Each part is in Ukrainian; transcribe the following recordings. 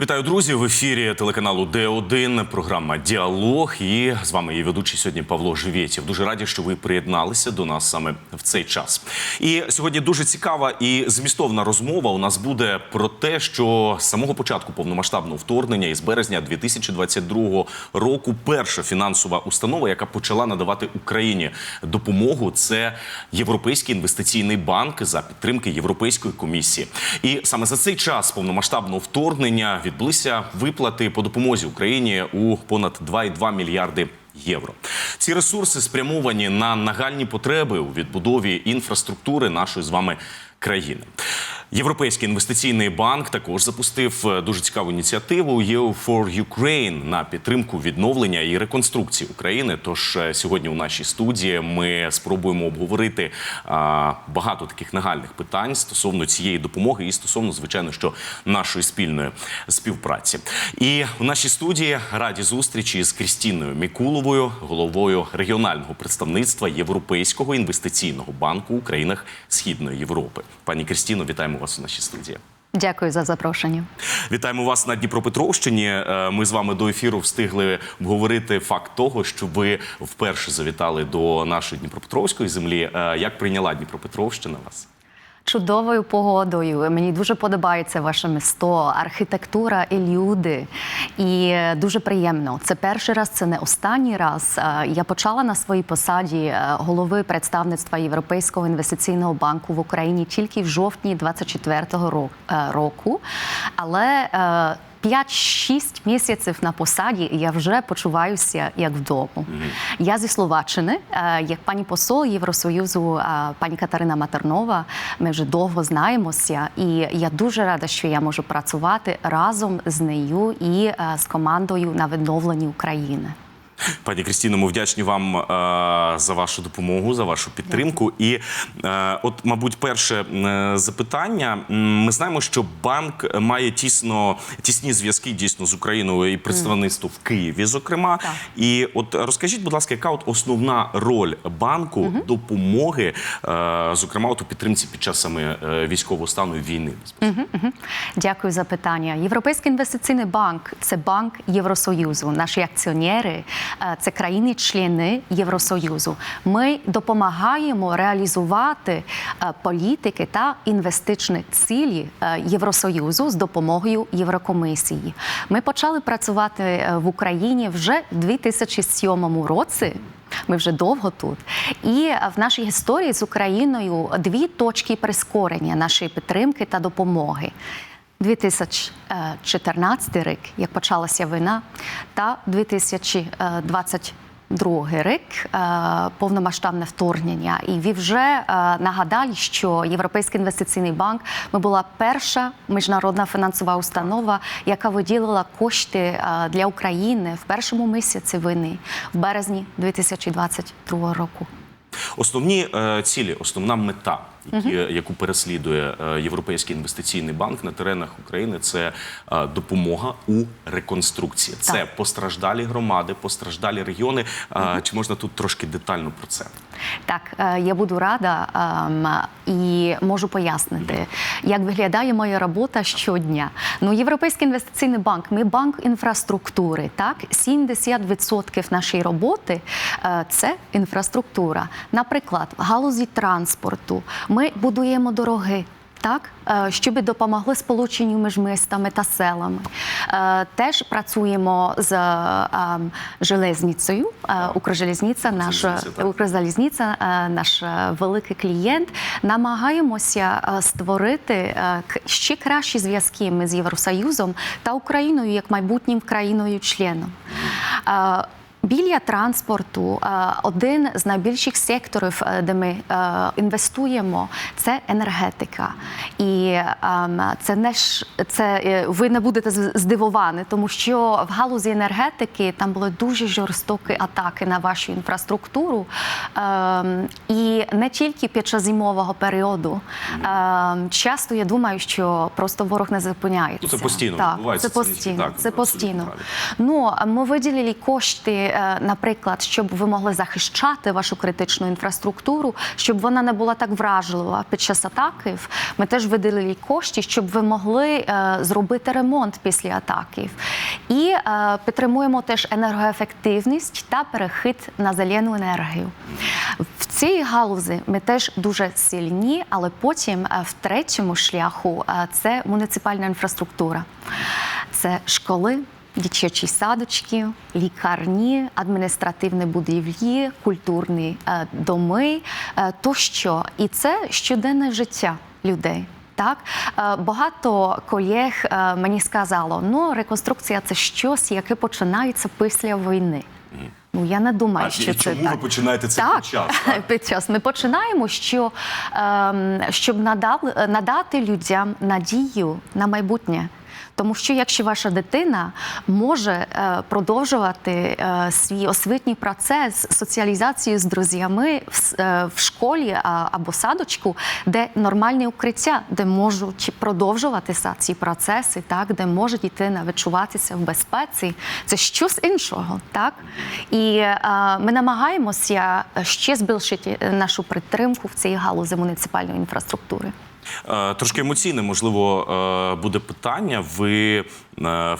Вітаю, друзі! В ефірі телеканалу Д1, програма Діалог. І з вами є ведучий сьогодні Павло Живєтєв. Дуже раді, що ви приєдналися до нас саме в цей час. І сьогодні дуже цікава і змістовна розмова у нас буде про те, що з самого початку повномасштабного вторгнення із березня 2022 року перша фінансова установа, яка почала надавати Україні допомогу, це Європейський інвестиційний банк за підтримки Європейської комісії. І саме за цей час повномасштабного вторгнення відбулися виплати по допомозі Україні у понад 2,2 мільярди. Євро ці ресурси спрямовані на нагальні потреби у відбудові інфраструктури нашої з вами країни. Європейський інвестиційний банк також запустив е, дуже цікаву ініціативу EU for Ukraine на підтримку відновлення і реконструкції України. Тож е, сьогодні у нашій студії ми спробуємо обговорити а, багато таких нагальних питань стосовно цієї допомоги і стосовно, звичайно, що нашої спільної співпраці. І в нашій студії раді зустрічі з Крістіною Мікуловою, головою регіонального представництва Європейського інвестиційного банку у країнах Східної Європи. Пані Крістіно, вітаємо вас у нашій студії. Дякую за запрошення. Вітаємо вас на Дніпропетровщині. Е, Ми з вами до ефіру встигли обговорити факт того, що ви вперше завітали до нашої Дніпропетровської землі. Е, Як прийняла Дніпропетровщина вас? Чудовою погодою. Мені дуже подобається ваше місто, архітектура і люди. І е, дуже приємно. Це перший раз, це не останній раз. Е, Я почала на своїй посаді е, голови представництва Європейського інвестиційного банку в Україні тільки в жовтні 24-го ро- е, року. Але 5-6 місяців на посаді я вже почуваюся як вдома. Я зі Словаччини, е, як пані посол Євросоюзу, е, пані Катерина Матернова. Ми вже довго знаємося, і я дуже рада, що я можу працювати разом з нею і е, з командою на відновленні України. Пані Крістіно, ми вдячні вам е, за вашу допомогу, за вашу підтримку. І е, от, мабуть, перше е, запитання. Ми знаємо, що банк має тісно тісні зв'язки дійсно з Україною і представництво в Києві, зокрема. Так. І от розкажіть, будь ласка, яка от основна роль банку допомоги, е, зокрема, от у підтримці під час саме е, військового стану і війни? Дякую за питання. Європейський інвестиційний банк це банк Євросоюзу. Наші акціонери це країни-члени Євросоюзу. Ми допомагаємо реалізувати е, політики та інвестичні цілі е, Євросоюзу з допомогою Єврокомісії. Ми почали працювати е, в Україні вже в 2007 році. Ми вже довго тут. І е, в нашій історії з Україною дві точки прискорення нашої підтримки та допомоги. 2014 рік, як почалася війна, та 2022 рік е, повномасштабне вторгнення. І ви вже е, нагадали, що Європейський інвестиційний банк ми була перша міжнародна фінансова установа, яка виділила кошти е, для України в першому місяці війни, в березні 2022 року. Основні е, цілі, основна мета, які, яку переслідує е, Європейський інвестиційний банк на теренах України, це е, допомога у реконструкції. Це Так. постраждалі громади, постраждалі регіони. Е, Чи можна тут трошки детально про це? Так, е, я буду рада ем, і можу пояснити, як виглядає моя робота щодня. Ну, Європейський інвестиційний банк, ми банк інфраструктури. Так, 70% нашої роботи е, це інфраструктура. Наприклад, в галузі транспорту ми будуємо дороги. Так, е, щоб допомогли сполученню між містами та селами. Е, Теж працюємо з е, ем, железницею. Укржелезниця, наша Укрзалізниця, наш великий клієнт. Намагаємося створити ще кращі зв'язки з Євросоюзом та Україною як майбутнім країною-членом. Біля транспорту е, один з найбільших секторів, е, де ми е, інвестуємо, це енергетика. І ем, це не ж це ви не будете здивовані, тому що в галузі енергетики там були дуже жорстокі атаки на вашу інфраструктуру. Ем, І не тільки під час зимового періоду. Ем, Часто я думаю, що просто ворог не зупиняється. Ну, це постійно так, Це постійно. це постійно. Ну, ми виділили кошти наприклад, щоб ви могли захищати вашу критичну інфраструктуру, щоб вона не була так вражлива під час атаків, ми теж виділили кошти, щоб ви могли е, зробити ремонт після атаків. І е, підтримуємо теж енергоефективність та перехід на зелену енергію. В цій галузі ми теж дуже сильні, але потім е, в третьому шляху е, це муніципальна інфраструктура. Це школи, дитячі садочки, лікарні, адміністративні будівлі, культурні е, доми е, тощо. І це щоденне життя людей. Так, Е, багато колег мені сказало, ну реконструкція це щось, яке починається після війни. Ну я не думаю, А, що і це чому так. ви починаєте це так, під час, так? під час. Ми починаємо, що ем, щоб надали, надати людям надію на майбутнє. Тому що якщо ваша дитина може е, продовжувати е, свій освітній процес соціалізації з друзями в, е, школі або садочку, де нормальні укриття, де можуть продовжуватися ці процеси, так де може дитина відчуватися в безпеці, це щось іншого, так і ми намагаємося ще збільшити нашу підтримку в цій галузі муніципальної інфраструктури. Е, Трошки емоційне, можливо, е, буде питання. Ви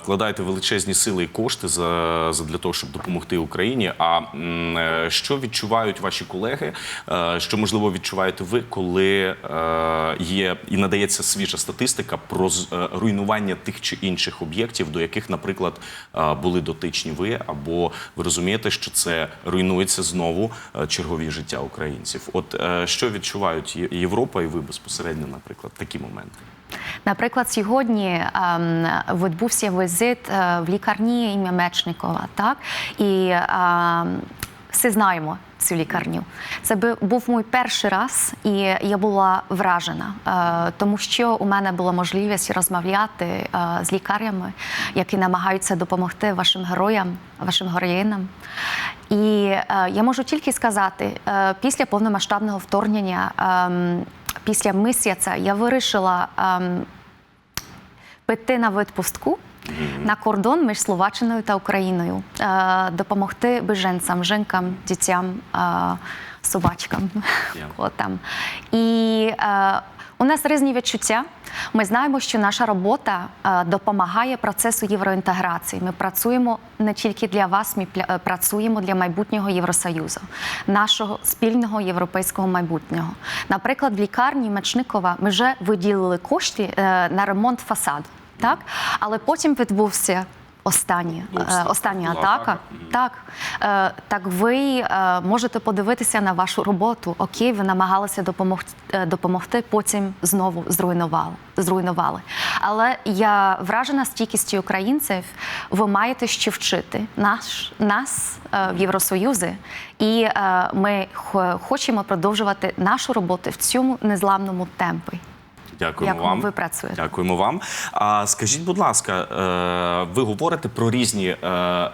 вкладаєте величезні сили і кошти за, для того, щоб допомогти Україні. А е, що відчувають ваші колеги? Е, Що можливо відчуваєте ви, коли е, є і надається свіжа статистика про е, руйнування тих чи інших об'єктів, до яких, наприклад, е, були дотичні ви, або ви розумієте, що це руйнується знову е, чергові життя українців? От е, що відчувають Європа і ви безпосередньо, наприклад, такі моменти? Наприклад, сьогодні ем, відбувся візит е, в лікарні ім'я Мечникова, так і ем, всі знаємо цю лікарню. Це був мій перший раз, і я була вражена, е, тому що у мене була можливість розмовляти е, з лікарями, які намагаються допомогти вашим героям, вашим героїнам. І е, я можу тільки сказати, е, після повномасштабного вторгнення. ем, Після місяця я вирішила ем, піти на відпустку на кордон між Словаччиною та Україною, е, допомогти біженцям, жінкам, дітям, е, собачкам, Я. котам. І е, у нас різні відчуття. Ми знаємо, що наша робота е, допомагає процесу євроінтеграції. Ми працюємо не тільки для вас, ми е, працюємо для майбутнього Євросоюзу, нашого спільного європейського майбутнього. Наприклад, в лікарні Мечникова ми вже виділили кошти е, на ремонт фасаду. Так, але потім відбувся останній, е, остання Була атака. атака. Так, е, так ви е, можете подивитися на вашу роботу. Окей, ви намагалися допомогти, допомогти потім знову зруйнували. зруйнували. Але я вражена стійкістю українців. Ви маєте що вчити наш, нас в Євросоюзі, і ми хочемо продовжувати нашу роботу в цьому незламному темпі. Дякуємо Як вам. ви працюєте? Дякуємо вам. А скажіть, будь ласка, е, ви говорите про різні е,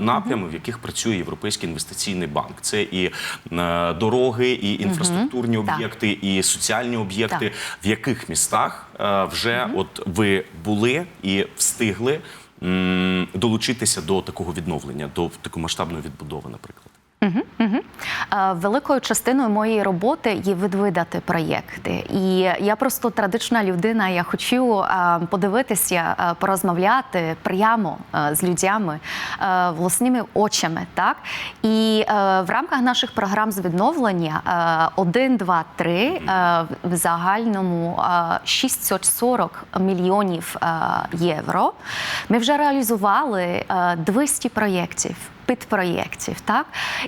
напрями, в яких працює Європейський інвестиційний банк. Це і е, дороги, і інфраструктурні об'єкти, і соціальні об'єкти. В яких містах вже от ви були і встигли долучитися до такого відновлення, до такомасштабної відбудови, наприклад? Е, Великою частиною моєї роботи є відвидати проєкти. І я просто традична людина. Я хочу подивитися, порозмовляти прямо з людьми власними очами. Так і в рамках наших програм з відновлення е, 1, 2, 3 е, в загальному е, 640 мільйонів євро. Ми вже реалізували е, 200 проєктів підпроєктів, так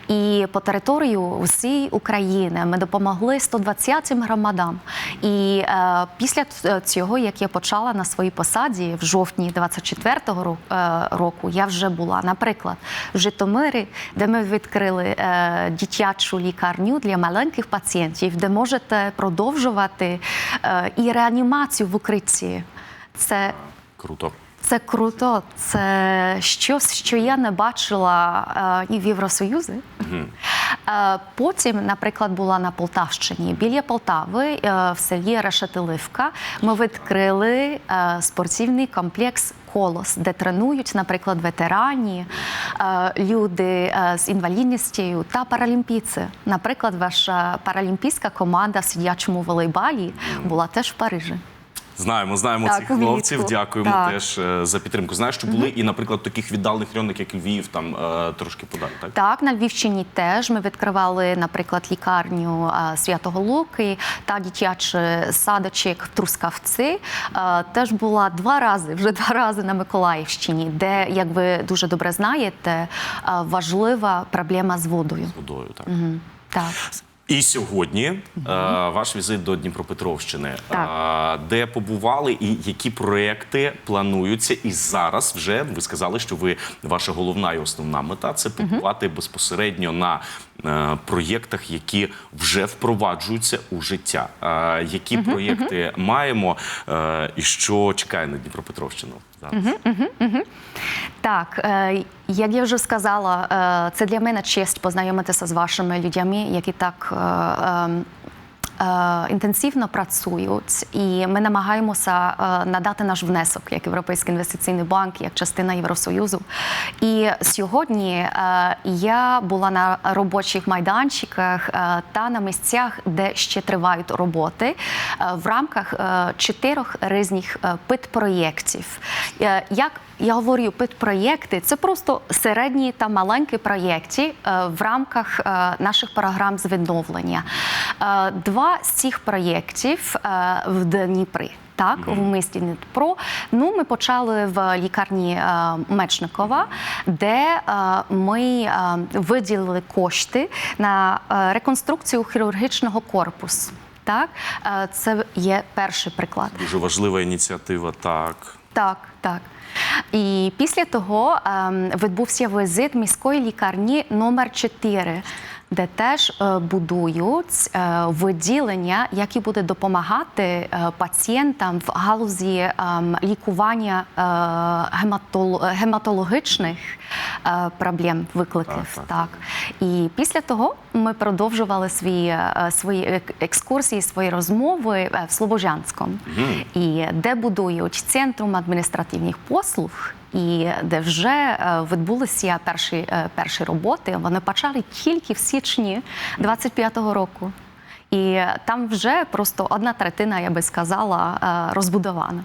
і по територію усієї України ми допомогли 120 громадам. І е, після цього, як я почала на своїй посаді в жовтні 24-го е, року, я вже була, наприклад, в Житомирі, де ми відкрили е, дитячу лікарню для маленьких пацієнтів, де можете продовжувати е, і реанімацію в укритті. Це Круто. Це круто, це щось, що я не бачила е, і в Євросоюзі. Е, потім, наприклад, була на Полтавщині. Біля Полтави е, в селі Решетиливка ми відкрили спортивний комплекс колос, де тренують, наприклад, ветерані, люди з інвалідністю та паралімпійці. Наприклад, ваша паралімпійська команда в сидячому волейбалі була теж в Парижі. Знаємо, знаємо Так, цих хлопців. Дякуємо Так. теж е, за підтримку. Знаєш, що були і, наприклад, таких віддалених районах, як Львів, там е, трошки подалі, так? Так, на Львівщині теж ми відкривали, наприклад, лікарню е, Святого Луки та дитячий садочок Трускавці. Е, Теж була два рази, вже два рази на Миколаївщині, де, як ви дуже добре знаєте, е, важлива проблема з водою. Водою, так. Так. І сьогодні е, ваш візит до Дніпропетровщини, Так. Е, де побували і які проекти плануються. І зараз вже ви сказали, що ви ваша головна і основна мета це побувати безпосередньо на проєктах, які вже впроваджуються у життя. Які які проєкти маємо е, і що чекає на Дніпропетровщину зараз? Так, е, як я вже сказала, е, це для мене честь познайомитися з вашими людьми, які так. Е, Інтенсивно працюють, і ми намагаємося е, надати наш внесок як Європейський інвестиційний банк, як частина Євросоюзу. І сьогодні е, я була на робочих майданчиках та на місцях, де ще тривають роботи в рамках чотирьох різних підпроєктів. Як я говорю, підпроєкти це просто середні та маленькі проєкти е, в рамках е, наших програм з відновлення. Е, Два з цих проєктів в Дніпрі. Так, в місті Дніпро. Ну, ми почали в лікарні е, Мечникова, де е, ми е, виділили кошти на реконструкцію хірургічного корпусу. Так, Е, це є перший приклад. Дуже важлива ініціатива. Так. Так, так. І після того ем, відбувся візит міської лікарні номер 4 де теж е, будують е, відділення, які буде допомагати е, пацієнтам в галузі ем, лікування гематол- гематологічних проблем, викликів. Так, так. Так. І після того ми продовжували свої, е, свої екскурсії, свої розмови е, в Слобожанському, і де будують центром адміністративних послуг. І де вже е, відбулися перші, перші роботи, вони почали тільки в січні 25-го року. І там вже просто одна третина, я би сказала, е, розбудована.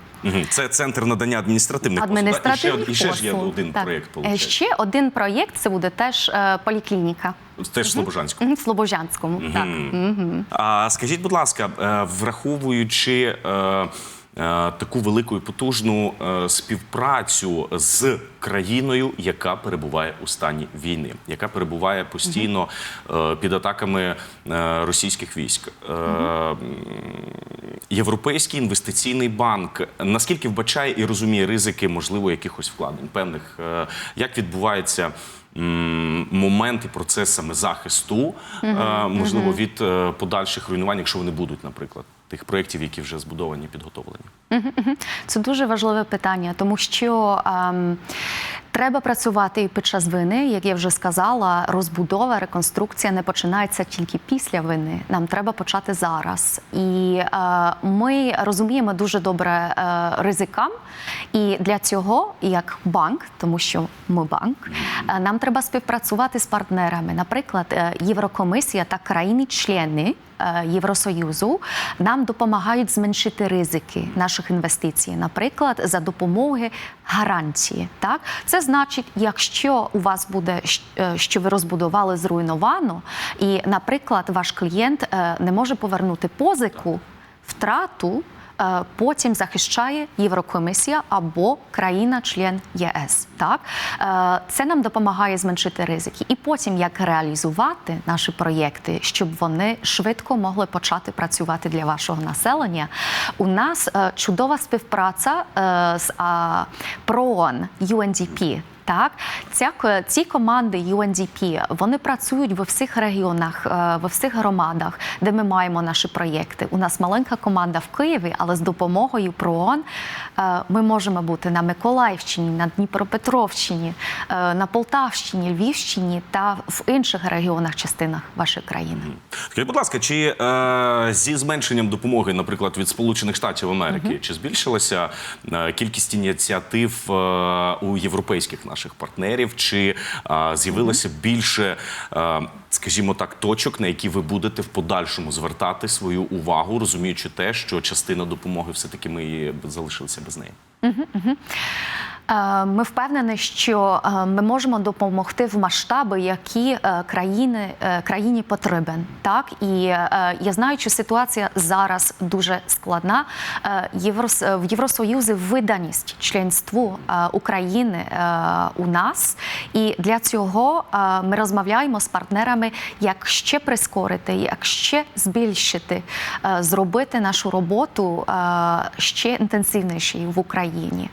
Це центр надання адміністративних послуг. І ще, Адміністративних і ще ж є один Так. проєкт. Е, виходить. Ще один проєкт це буде теж е, поліклініка. Теж Слобожанському Слобожанську. Слобожанському. Угу. Слобожанському. Так. Угу. А скажіть, будь ласка, е, враховуючи е, е, таку велику і потужну е, співпрацю з країною, яка перебуває у стані війни, яка перебуває постійно е, під атаками е, російських військ. Е, Європейський інвестиційний банк наскільки вбачає і розуміє ризики, можливо, якихось вкладень, певних е, як відбувається. Момент і процес саме захисту, е, можливо, від е, подальших руйнувань, якщо вони будуть, наприклад, тих проєктів, які вже збудовані, підготовлені. Це дуже важливе питання, тому що ем, треба працювати і під час війни. Як я вже сказала, розбудова, реконструкція не починається тільки після війни. Нам треба почати зараз. І е, ми розуміємо дуже добре е, ризикам. І для цього, як банк, тому що ми банк, е, нам треба співпрацювати з партнерами, наприклад, е, Єврокомісія та країни-члени. Е, Євросоюзу нам допомагають зменшити ризики наших інвестицій, наприклад, за допомоги гарантії. Так, це значить, якщо у вас буде е, що ви розбудували зруйновано, і, наприклад, ваш клієнт е, не може повернути позику, втрату. Е, Потім захищає Єврокомісія або країна-член ЄС. Так Е, це нам допомагає зменшити ризики, і потім як реалізувати наші проєкти, щоб вони швидко могли почати працювати для вашого населення. У нас е, чудова співпраця з ПРООН UNDP. Так, ця ці команди UNDP, вони працюють во всіх регіонах, е, во всіх громадах, де ми маємо наші проєкти. У нас маленька команда в Києві, але з допомогою ПРООН е, ми можемо бути на Миколаївщині, на Дніпропетровщині, е, на Полтавщині, Львівщині та в інших регіонах, частинах вашої країни. Скажіть, будь ласка, чи е, зі зменшенням допомоги, наприклад, від Сполучених Штатів Америки, чи збільшилася кількість ініціатив у європейських наших партнерів, чи з'явилося більше, скажімо так, точок, на які ви будете в подальшому звертати свою увагу, розуміючи те, що частина допомоги все-таки ми залишилися без неї? Е, Ми впевнені, що е, ми можемо допомогти в масштаби, які е, країни е, країні потрібен. Так і е, я знаю, що ситуація зараз дуже складна. Е, в Євросоюзі виданість членству е, України е, у нас, і для цього е, ми розмовляємо з партнерами, як ще прискорити, як ще збільшити, е, зробити нашу роботу е, ще інтенсивнішою в Україні.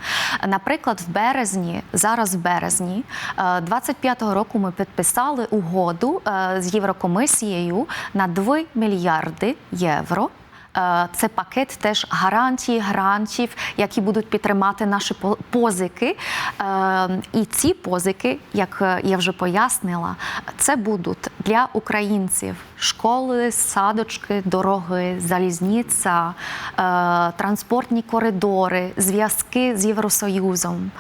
Наприклад, березні, зараз в березні е, 25-го року ми підписали угоду е, з Єврокомісією на 2 мільярди євро. Е, Це пакет теж гарантій, грантів, які будуть підтримати наші позики. Е, І ці позики, як е, я вже пояснила, це будуть для українців школи, садочки, дороги, залізниця, е, транспортні коридори, зв'язки з Євросоюзом.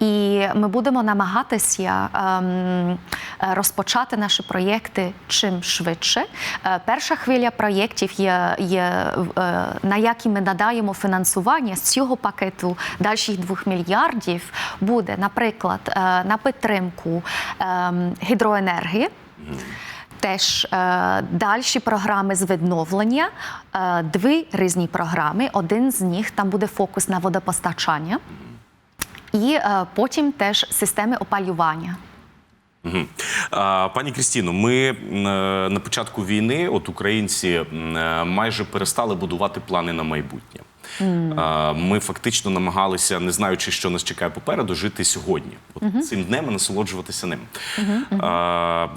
І ми будемо намагатися ем, розпочати наші проєкти чим швидше. Е, Перша хвиля проєктів є, є е, на які ми надаємо фінансування з цього пакету дальших 2 мільярдів, буде, наприклад, на підтримку ем, гідроенергії. Теж е, далі програми з відновлення, е, дві різні програми. Один з них там буде фокус на водопостачання, і е, потім теж системи опалювання. Пані Крістіно, ми е, на початку війни, от українці е, майже перестали будувати плани на майбутнє. А, Ми фактично намагалися, не знаючи, що нас чекає попереду, жити сьогодні, от цим днем і насолоджуватися ним. А,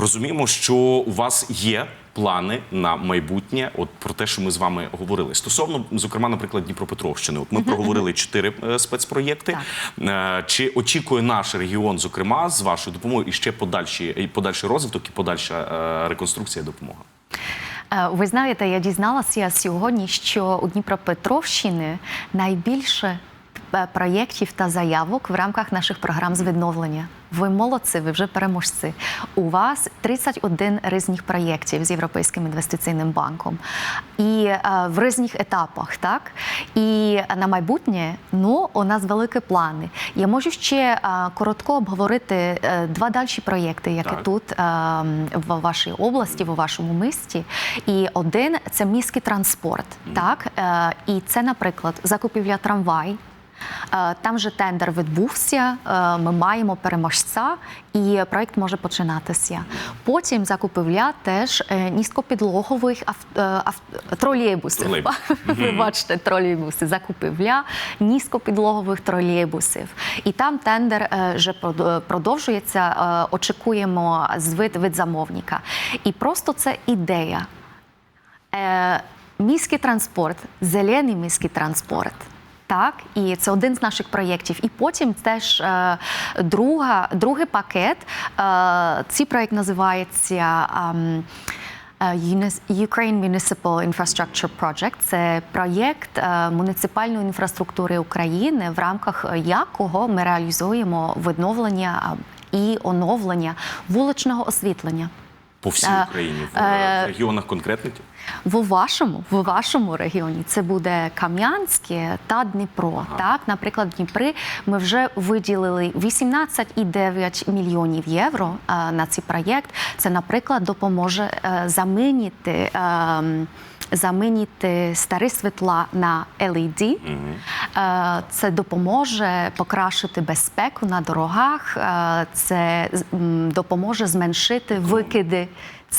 Розуміємо, що у вас є плани на майбутнє, от про те, що ми з вами говорили. Стосовно, зокрема, наприклад, Дніпропетровщини, от ми проговорили чотири е, спецпроєкти. Е, Чи очікує наш регіон, зокрема, з вашою допомогою і ще подальші і подальший розвиток і подальша е, реконструкція допомога? Е, Ви знаєте, я дізналася сьогодні, що у Дніпропетровщини найбільше е, проєктів та заявок в рамках наших програм з відновлення. Ви молодці, ви вже переможці. У вас 31 різних проєктів з Європейським інвестиційним банком і е, в різних етапах, так? І на майбутнє ну, у нас великі плани. Я можу ще е, коротко обговорити е, два далі проєкти, які Так. тут е, в вашій області, в вашому місті. І один це міський транспорт. Так? Е, І це, наприклад, закупівля трамвай. Е, Там же тендер відбувся. е, Ми маємо переможця, і проект може починатися. Потім закупівля теж е, низькопідлогових тролейбусів. Тролейбус. Ви бачите, тролейбуси, закупівля низькопідлогових тролейбусів. І там тендер вже продовжується. Очікуємо звіт від замовника. І просто це ідея. Міський транспорт, зелений міський транспорт. Так, і це один з наших проєктів. І потім теж е, друга, другий пакет. Е, цей проєкт називається. ем, е, Ukraine Municipal Infrastructure Project – це проєкт е, муніципальної інфраструктури України, в рамках якого ми реалізуємо відновлення е, і оновлення вуличного освітлення. По всій Е, Україні, в е, е, регіонах конкретних? В вашому, в вашому регіоні це буде Кам'янське та Дніпро. Так, наприклад, в Дніпрі ми вже виділили 18,9 мільйонів євро на цей проєкт. Це, наприклад, допоможе замінити. е, Замінити старі світла на LED. Е, Це допоможе покращити безпеку на дорогах. е, Це допоможе зменшити викиди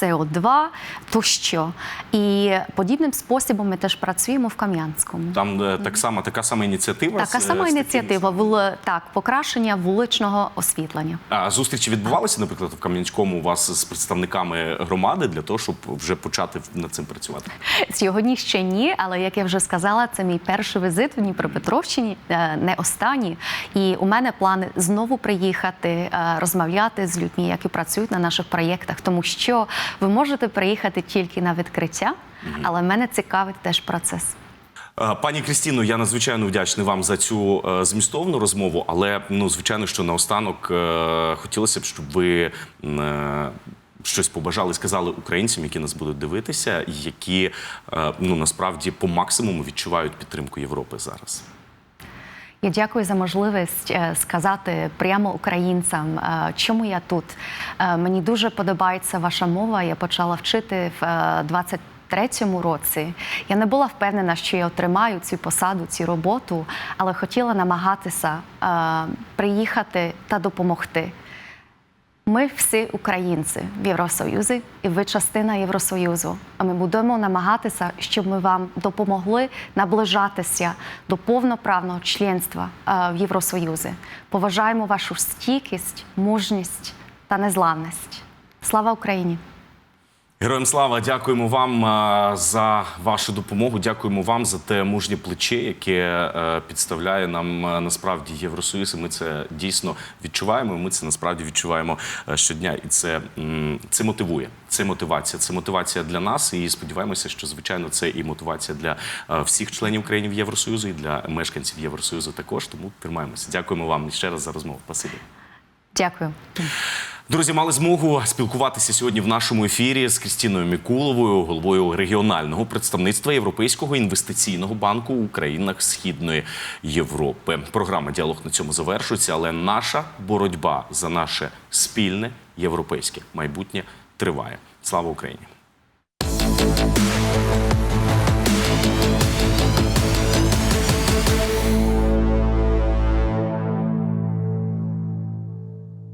СО2 тощо. І подібним способом ми теж працюємо в Кам'янському. Там е, так само така сама ініціатива. Така з, е, сама ініціатива вули- так, покращення вуличного освітлення. А зустрічі відбувалися, наприклад, в Кам'янському у вас з представниками громади для того, щоб вже почати над цим працювати. Сьогодні ще ні, але як я вже сказала, це мій перший візит в Дніпропетровщині, е, не останній. І у мене плани знову приїхати, розмовляти з людьми, які працюють на наших проєктах, тому що ви можете приїхати тільки на відкриття, але мене цікавить теж процес. Е, Пані Крістіно, я надзвичайно вдячний вам за цю е, змістовну розмову, але ну звичайно, що наостанок е, хотілося б, щоб ви щось побажали, сказали українцям, які нас будуть дивитися, які ну насправді по максимуму відчувають підтримку Європи зараз. Я дякую за можливість е, сказати прямо українцям, е, чому я тут. Е, Мені дуже подобається ваша мова. Я почала вчити в е, 23-му році. Я не була впевнена, що я отримаю цю посаду, цю роботу, але хотіла намагатися е, приїхати та допомогти. Ми всі українці в Євросоюзі, і ви частина Євросоюзу. А ми будемо намагатися, щоб ми вам допомогли наближатися до повноправного членства е, в Євросоюзі. Поважаємо вашу стійкість, мужність та незламність. Слава Україні! Героям слава, дякуємо вам за вашу допомогу. Дякуємо вам за те мужнє плече, яке е, підставляє нам е, насправді Євросоюз. І Ми це дійсно відчуваємо. Ми це насправді відчуваємо е, щодня. І це, це мотивує. Це мотивація. Це мотивація для нас. І сподіваємося, що звичайно це і мотивація для всіх членів країн Євросоюзу і для мешканців Євросоюзу також. Тому тримаємося. Дякуємо вам ще раз за розмову. Спасибі. Дякую. Друзі, мали змогу спілкуватися сьогодні в нашому ефірі з Крістіною Мікуловою, головою регіонального представництва Європейського інвестиційного банку у країнах Східної Європи. Програма діалог на цьому завершується, але наша боротьба за наше спільне європейське майбутнє триває. Слава Україні!